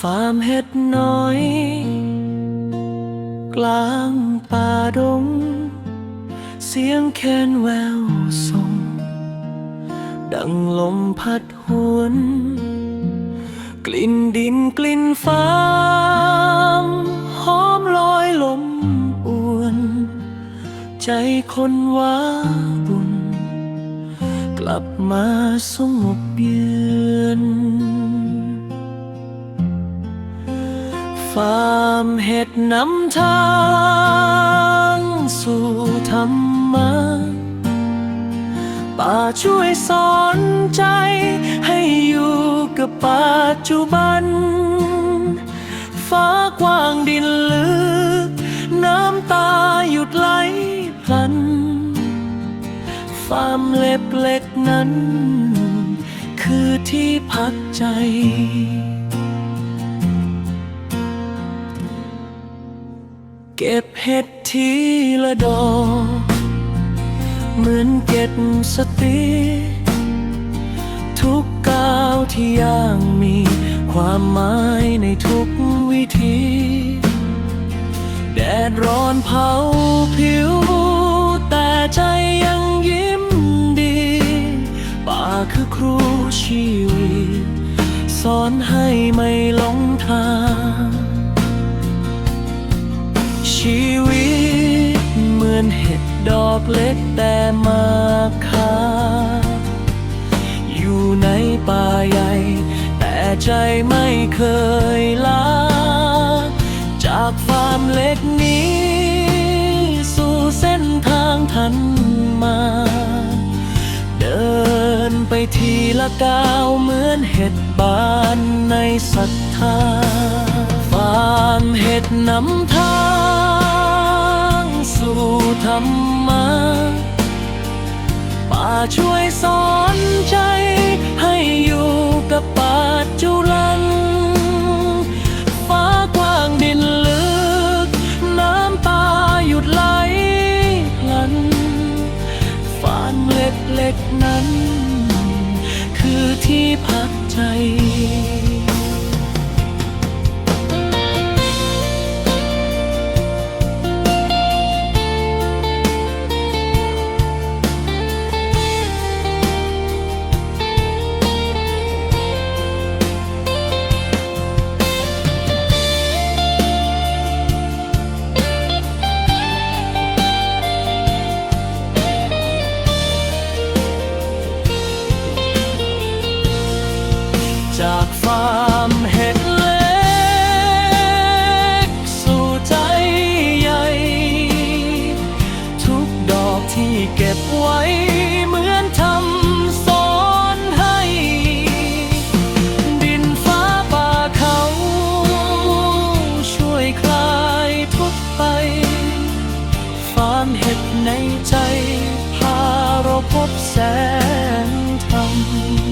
ฟาร์มเห็ดน้อย กลางป่าดง เสียงแคนแววส่ง ดังลมพัดหวน กลิ่นดินกลิ่นฟางหอมลอยลมอวน ใจคนว้าบุญ กลับมาสงบเยือน ฟาร์มเห็ดนำทางสู่ธรรมะป่าช่วยสอนใจ ให้อยู่กับปัจจุบัน ฟ้ากว้างดินลึก น้ำตาหยุดไหลพลัน ฟาร์มเล็บเล็กนั้น คือที่พักใจ เก็บเห็ดทีละดอกเหมือนเก็ดสติ ทุกก้าวที่ย่างมี ความหมายในทุกวิธี แดดร้อนเผาผิว แต่ใจยังยิ้มดี ป่าคือครูชีวิต สอนให้ไม่หลงทาง นเห็ดดอกเล็กแต่มาคาอยู่ในป่าใหญ่ แต่ใจไม่เคยลา จากฟาร์มเล็กนี้ สู่เส้นทางทันมา เดินไปทีละก้าวเหมือนเห็ดบานในศรัทธาฟาร์มเห็ดน้ำ รรมะป่าช่วยสอนใจให้อยู่กับปัจจุบันฟ้ากว้างดินลึก น้ำตาหยุดไหลพลันฟานเล็กๆนั้น คือที่พักใจ เก็บไว้เหมือนทำสอนให้ ดินฟ้าป่าเขา ช่วยคลายทุกไปฟานเห็ดในใจ พาเราพบแสงธรรม